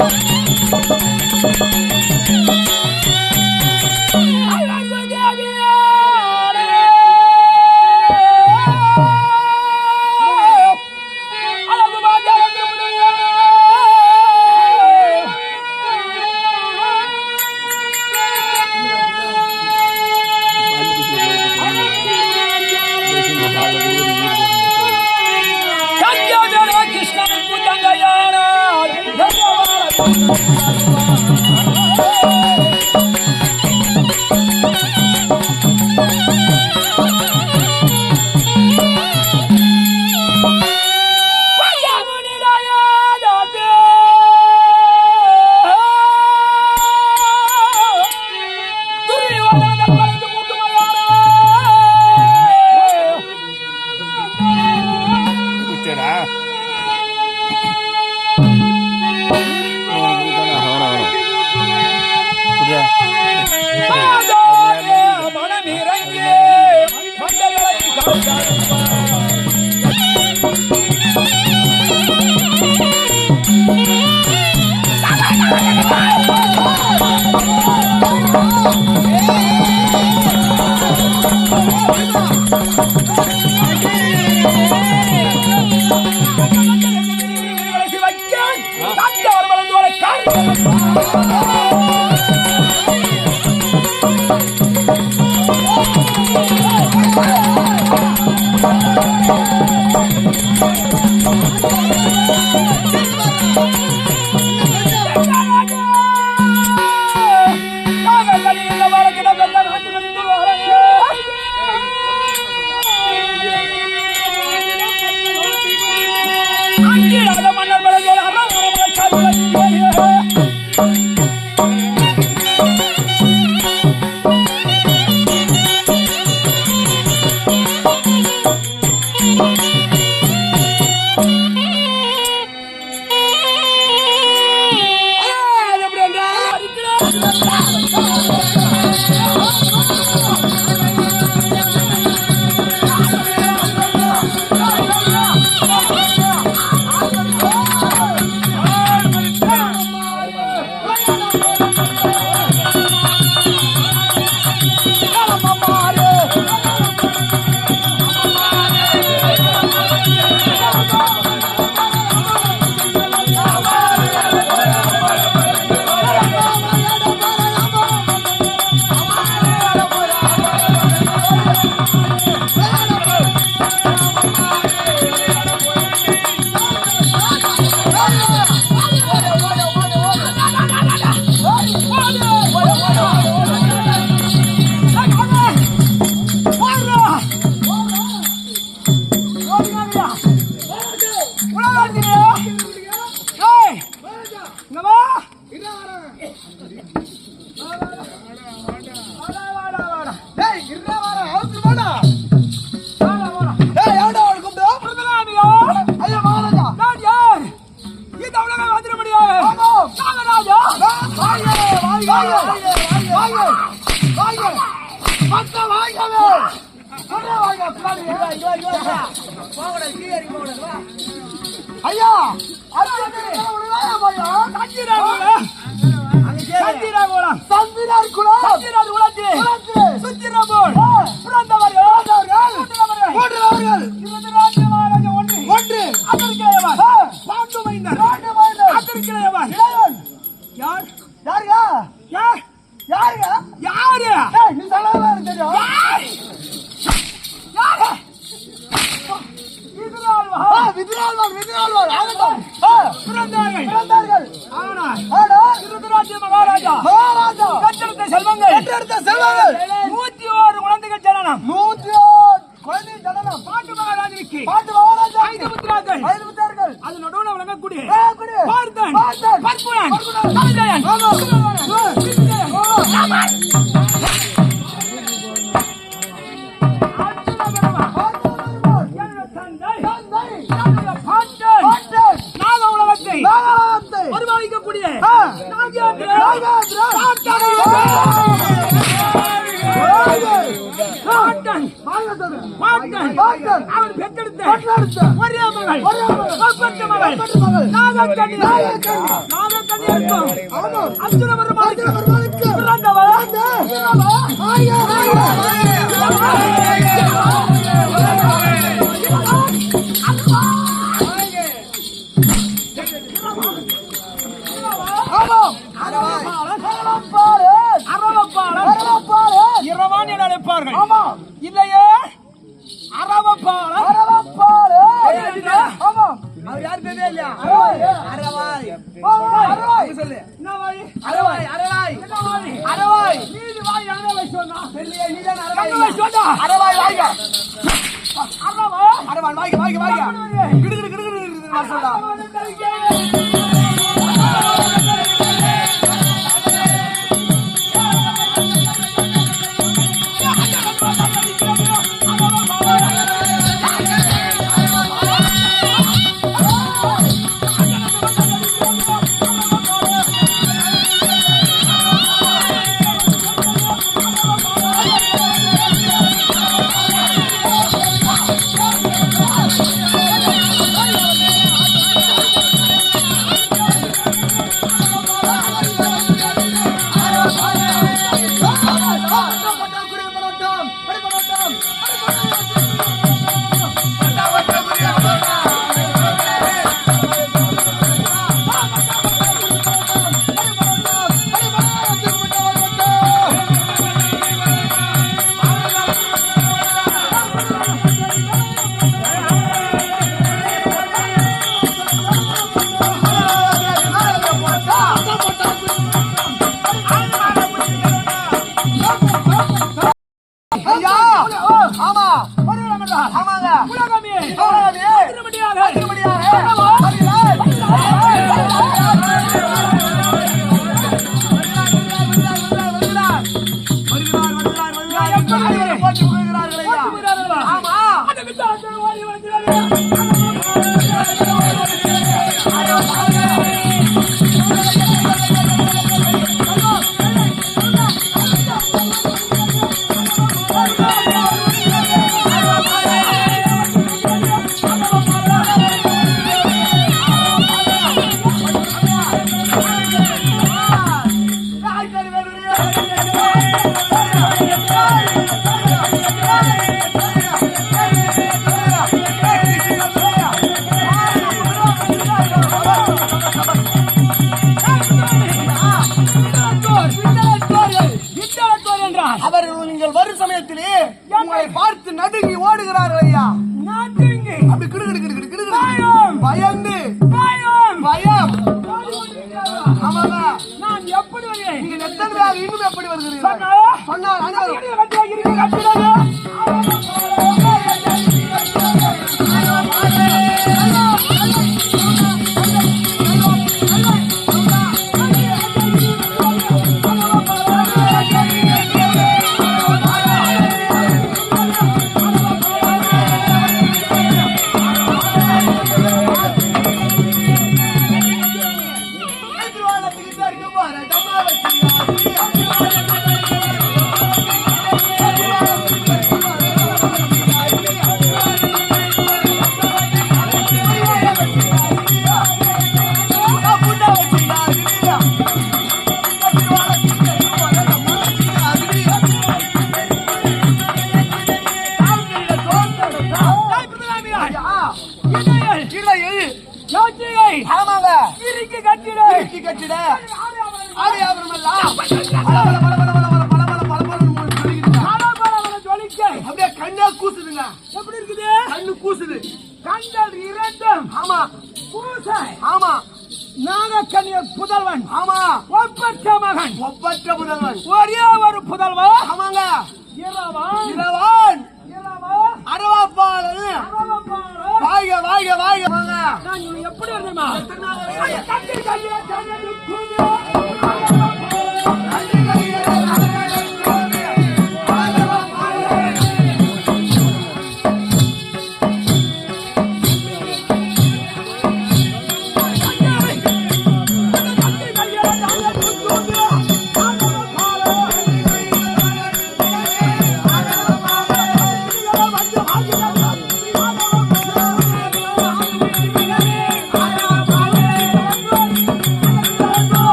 Thank you. ஐயா சந்திரார் குலம் சந்திரார் உலகத்தில் சுத்திரபோல் யாரு? நீ செலவா இருக்கியா யாரு? விதிராழ்வார் விதிராழ்வார் ஆகட்டும். பிறந்தார்கள். பிறந்தார்கள். ஆனா ஆனா மகாராஜா. மகாராஜா. கற்றெடுத்த செல்வங்கள். கற்றெடுத்த செல்வங்கள். நூத்தி குழந்தைகள் ஜனனம். நூத்தி குழந்தைகள் ஜனனம். பாட்டு மகாராஜனுக்கு. பாட்டு ஐந்து ஐந்து புத்திராக்கள் அது நடுவுல விளங்கக்கூடிய பார்த்தன். அவன் பெற்றெடுத்த ஒரே மகள் ஒப்பற்ற மகள் நாகக்கண்ணி. நாகக்கண்ணி. நாகக்கண்ணி. அர்த்தம் அர்ஜுன பெருமாளுக்கு நினைப்பார்கள் ஆமா. Hallelujah. புதல்வன். ஒப்பற்ற புதல்வன். ஒரே ஒரு புதல்வன். ஆமாங்க. இரவான் அரவாப்பாளன் வாய்க வாய்க வாழ்க நான் எப்படி வந்தேன்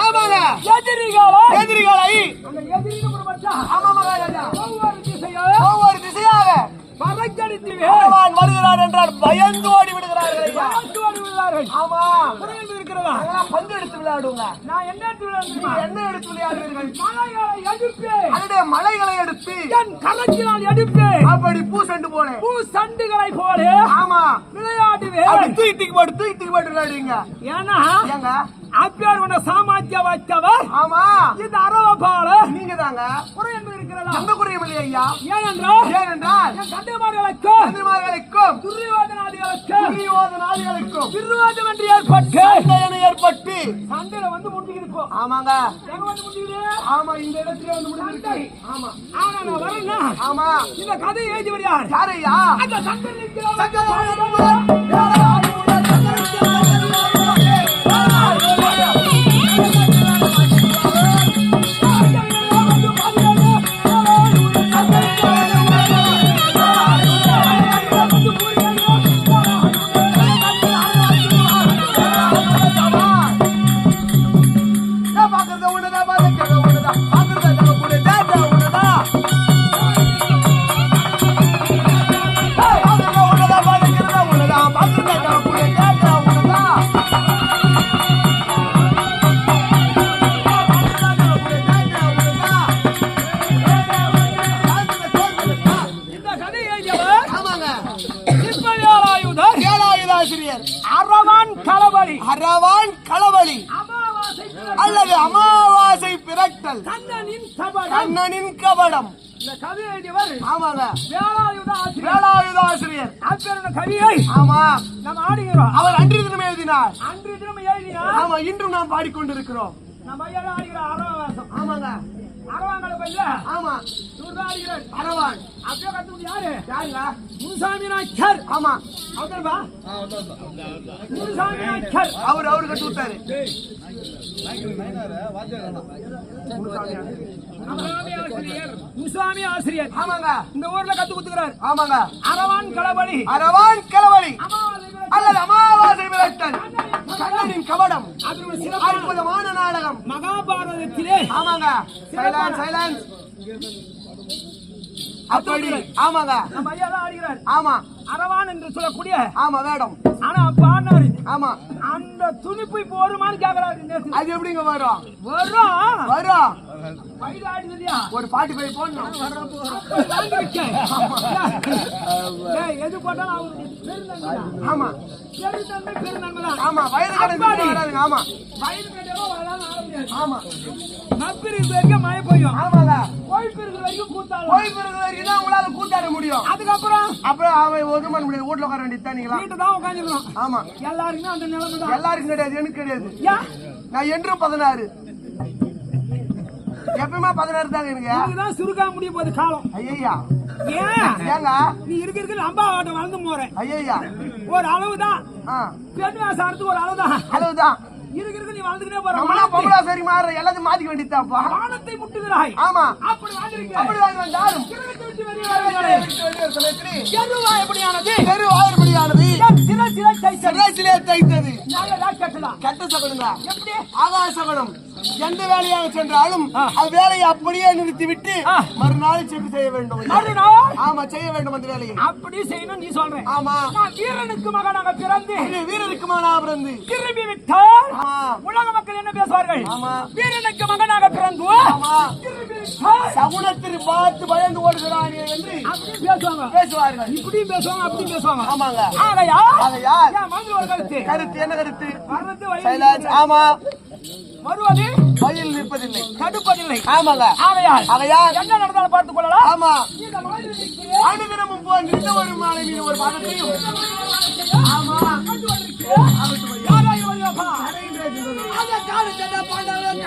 ஆமாங்க எதிரிகாலை எதிரிகாலை அந்த எதிரிக்கு ஒரு திசையாக ஒவ்வொரு திசையாக பறக்கடித்து என்றால் பயந்து ஓடி விடுகிறார்கள் பயந்து ஆமா இருக்கிறதா அதெல்லாம் பந்து எடுத்து விளையாடுங்க. நான் என்ன எடுத்து விளையாடுகிறேன்? என்ன எடுத்து விளையாடுவீர்கள்? மலைகளை எடுப்பே. அதனுடைய மலைகளை எடுத்து என் கரத்தினால் எடுப்பே. அப்படி பூசண்டு போனேன் பூ சண்டுகளை போல. ஆமா. விளையாடுவே அப்படி தூக்கி தூக்கி போட்டு தூக்கி தூக்கி போட்டு விளையாடுவீங்க. ஏன்னா ஏங்க? அப்பேர் உன்னை சாமாத்திய வைத்தவர் ஆமா. இது அரவப்பால நீங்க தாங்க குறை என்று இருக்கிறதா? எந்த குறையும் இல்லை ஐயா. ஏனென்றால் ஏனென்றால் தந்தைமார்களுக்கும் எதிர்மார்களுக்கும் துரியோதனாதிகளுக்கும் துரியோதனாதிகளுக்கும் விருவாதம் என்று ஏற்பட்டு சண்டை ஏற்பட்டு. சண்டையில வந்து முடிஞ்சுக்கிது இப்போ. ஆமாங்க. ஆமா இந்த இடத்துல வந்து முடிஞ்சிருக்கு. ஆமா. ஆனா நான் வரேன்னா ஆமா. இந்த கதையை எழுதி யார்? யார் ஐயா அந்த சண்டை ஏழாயுதாசிரியர். அரவான் களபலி அரவான் அமாவாசை அல்லது அமாவாசை பிறட்டல் கண்ணனின் கபடம். ஆசிரியர் கவியை ஆமா. நாம் ஆடுகிறோம். அவர் அன்று தினம் எழுதினார். அன்று தினம் எழுதினார். ஆமா இன்றும் நாம் பாடிக்கொண்டிருக்கிறோம். நம்ம ஐயா ஆடுகிற ஆமாங்க. அரவாங்கல ஆமா. ஆடுகிறார் அரவான் அப்படியே கத்துக்கிட்டு யாரு? யாருங்க? முனுசாமி நாய்க்கர் ஆமா முனுசாமி நாய்க்கர் அவர் அவரு கட்டு விட்டாரு. முனுசாமி ஆசிரியர் ஆமாங்க. இந்த ஊர்ல கத்து குத்துக்கிறார் ஆமாங்க. அரவான் களபலி அரவான் விரட்டு. அல்லது அமாவாசை விரட்டல் கண்ணனின் சிறப்பான அற்புதமான நாடகம். மகாபாரதத்திலே. ஆமாங்க. சைலன்ஸ் சைலன்ஸ் அப்படி ஆமாங்க. நம்ம ஐயா தான் ஆடுகிறார். ஆமா. அரவான் என்று சொல்லக்கூடிய. ஆமா வேடம். ஆனா அப்ப ஆடினாரு ஆமா. அந்த துணிப்பு இப்ப வருமானு கேக்குறாரு. அது எப்படிங்க வரும்? வரும். வரும். ஒரு பாட்டி போய் போடணும் எது போட்டாலும் தான். ஆமா. பெருந்தன்மை பெருந்தன்மை தான். ஆமா வயிறு கடன் வராதுங்க ஆமா. ஆமா. நம்பி இருக்கிற வரைக்கும் மழை பெய்யும். ஆமாங்க. கோயில் இருக்கிற வரைக்கும் கூத்தாடும் வரைக்கும் தான் உங்களால கூத்தாட முடியும். அதுக்கப்புறம்? அப்புறம் அவன் ஒன்றும் பண்ண முடியாது. வீட்டுல உட்கார வேண்டியது நீங்களா வீட்டு தான் உட்காந்துக்கணும். ஆமா. எல்லாருக்குமே அந்த நிலைமை தான் எல்லாருக்கும் கிடையாது எனக்கு கிடையாது. ஏன் நான் என்றும் பதினாறு. எப்பயுமே பதினாறு தாங்க எனக்கு? இதுதான் சுருக்கா முடிய போகுது காலம். ஐயா ஏன்? ஏங்க? நீ இருக்க இருக்க அம்பா ஆட்டம் வளர்ந்து போறேன். ஐயா ஒரு அளவுதான். ஆ, பெண் வேசாரத்துக்கு ஒரு அளவுதான். அளவுதான். இருக்கு இருக்கு நீ வாழ்ந்துக்கிட்டே போற நம்மளா பொம்பளா சரி மாற எல்லாத்தையும் மாத்திக்க வேண்டியதாப்பா வானத்தை முட்டுகிறாய். ஆமா. அப்படி வாழ்ந்திருக்க அப்படி எருவா எப்படியானது? தெரு ஆறுபடியானது சில சில தைத்தது. நல்லதா கட்டலாம். கெட்ட சகுனங்க எப்படி? ஆகாசகனம் எந்த வேலையாக சென்றாலும் அது வேலையை அப்படியே நிறுத்திவிட்டு. மறுநாள் சென்று செய்ய வேண்டும். மறுநாள்? ஆமா செய்ய வேண்டும் அந்த வேலையை. அப்படி செய்யணும் நீ சொல்றேன். ஆமா. நான் வீரனுக்கு மகனாக பிறந்து இது வீரருக்கு மகனாக பிறந்து. திரும்பி விட்டால் உலக மக்கள் என்ன பேசுவார்கள்? ஆமா. வீரனுக்கு மகனாக பிறந்து சகுனத்தில் பார்த்து பயந்து ஓடுகிறானே என்று அப்படி பேசுவாங்க. பேசுவார்கள். இப்படியும் பேசுவாங்க அப்படியும் பேசுவாங்க. ஆமாங்க. ஆகையா ஆகையால் என் மனதில் ஒரு கருத்து? கருத்து என்ன கருத்து? ஆமா. வருவது வயல் நிற்பதில்லை. தடுப்பதில்லை. ஆமாங்க. ஆகையால் ஆகையால் என்ன நடந்தாலும் பார்த்துக் கொள்ளலாம். ஆமா. அனுதினமும் போல் நின்ற ஒரு மாலை மீது ஒரு பாதத்தையும் ஆமா. யாரா இவன் அப்பா? அந்த காலத்துல பாண்டவர்கள்